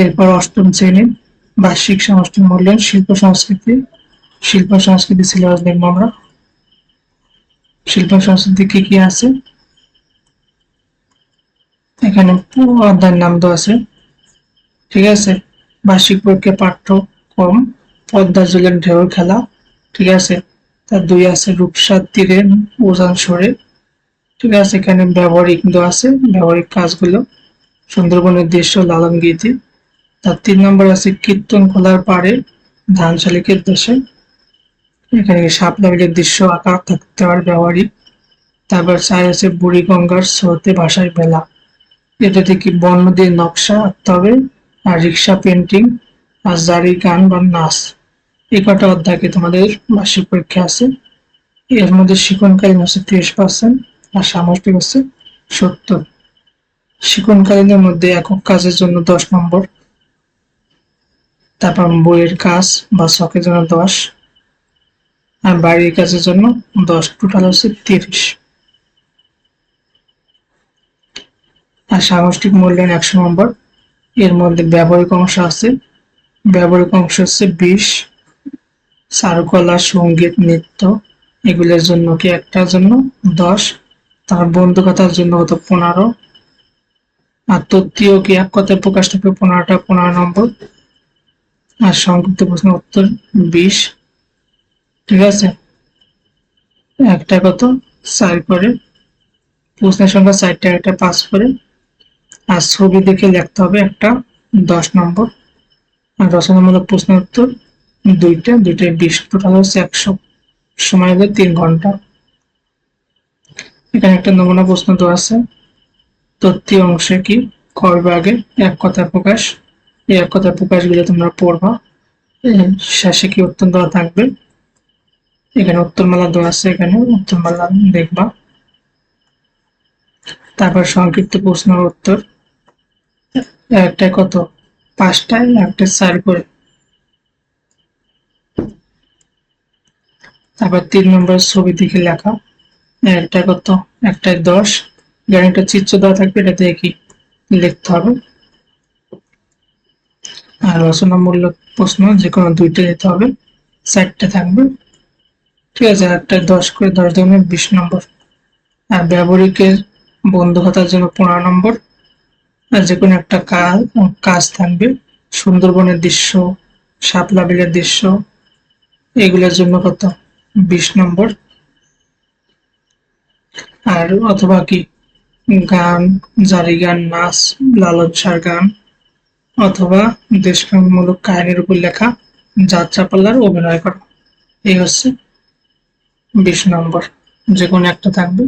এরপর অষ্টম শ্রেণি, বার্ষিক সমষ্টি মূল্যায়ন, শিল্প সংস্কৃতি। শিল্প সংস্কৃতি সিলেবাস দেখব আমরা। শিল্প সংস্কৃতি কি কি আছে? এখানে পুরো অধ্যায়ের নাম তো আছে। ঠিক আছে? বার্ষিক পরীক্ষা পাঠ্যক্রম, পদ্মা জলের ঢেউ খেলা। ঠিক আছে? তার দুই আছে, রূপসার তীরে উজান সরে। ঠিক আছে? এখানে ব্যবহারিক আছে, ব্যবহারিক কাজগুলো। সুন্দরবনের দৃশ্য, লালন গীতি। তার তিন নম্বর আছে কীর্তন খোলার পাড়ে ধান শালিকের দেশে এখানে শাপলা দৃশ্য আঁকা থাকতে পারে ব্যবহারিক। তারপর চার আছে বুড়ি গঙ্গার স্রোতে ভাষায় বেলা। এটা থেকে বর্ণ দিয়ে নকশা আঁকতে হবে, আর রিক্সা পেন্টিং, আর জারি গান বা নাচ। এই কটা অধ্যায়কে তোমাদের বার্ষিক পরীক্ষা আছে। এর মধ্যে শিক্ষণকালীন হচ্ছে তিরিশ পার্সেন্ট আর সামষ্টিক হচ্ছে সত্তর। শিক্ষণকালীনের মধ্যে একক কাজের জন্য দশ নম্বর। তারপর বইয়ের কাজ বা শখের জন্য দশ, আর বাড়ির কাজের জন্য দশ টোটাল হচ্ছে তিরিশ। আর সামষ্টিক মূল্যায়ন একশো নম্বর, এর মধ্যে ব্যবহারিক অংশ আছে। ব্যবহারিক অংশ হচ্ছে বিশ চারুকলা, সংগীত, নৃত্য, এগুলোর জন্য কি একটার জন্য দশ তার বন্ধুকথার জন্য হতো পনেরো, আর তত্ত্বীয় কি এক কথায় প্রকাশ থাকবে পনেরোটা, পনেরো নম্বর। আর সংক্ষিপ্ত প্রশ্ন উত্তর বিশ। ঠিক আছে? একটা কত? চার করে। প্রশ্নের সংখ্যা চারটা, একটা পাঁচ করে। আর ছবি দেখে লিখতে হবে একটা দশ নম্বর। আর রচনামূলক প্রশ্ন উত্তর দুইটা। দুইটায় বিশ। টোটাল হচ্ছে একশো। সময় হবে তিন ঘণ্টা। এখানে একটা নমুনা প্রশ্ন দেওয়া আছে। তথ্যীয় অংশে কি? করবে আগে এক কথা প্রকাশ এই এক কথা প্রকাশগুলো তোমরা পড়বা। শেষে কি উত্তর দেওয়া থাকবে? এখানে উত্তরমালা দেওয়া আছে, এখানে উত্তরমালা দেখবা। তারপর সংক্ষিপ্ত প্রশ্নের উত্তর। একটা কত? পাঁচটায়, একটা চার করে তারপর তিন নম্বর ছবি দিকে লেখা। একটা কত? একটায় দশ। একটা চিত্র দেওয়া থাকবে এটা কি লিখতে হবে? আর রচনামূলক প্রশ্ন যে কোনো দুইটা দিতে হবে, চারটে থাকবে। ঠিক আছে, একটা দশ করে দশ ধরনের বিশ নম্বর। আর ব্যবহারিকের বন্ধু খাতার জন্য পনেরো নম্বর। আর যে কোনো একটা কাজ কাজ থাকবে, সুন্দরবনের দৃশ্য, শাপলা বিলের দৃশ্য, এগুলোর জন্য কত? বিশ নম্বর। আর অথবা কি? গান, জারি গান, নাচ, লালন গান। অথবা দেশপ্রেমমূলক কাহিনীর উপর লেখা যাত্রাপাল্লার অভিনয় করা। এই হচ্ছে বিশ নম্বর যে কোনো একটা থাকবে।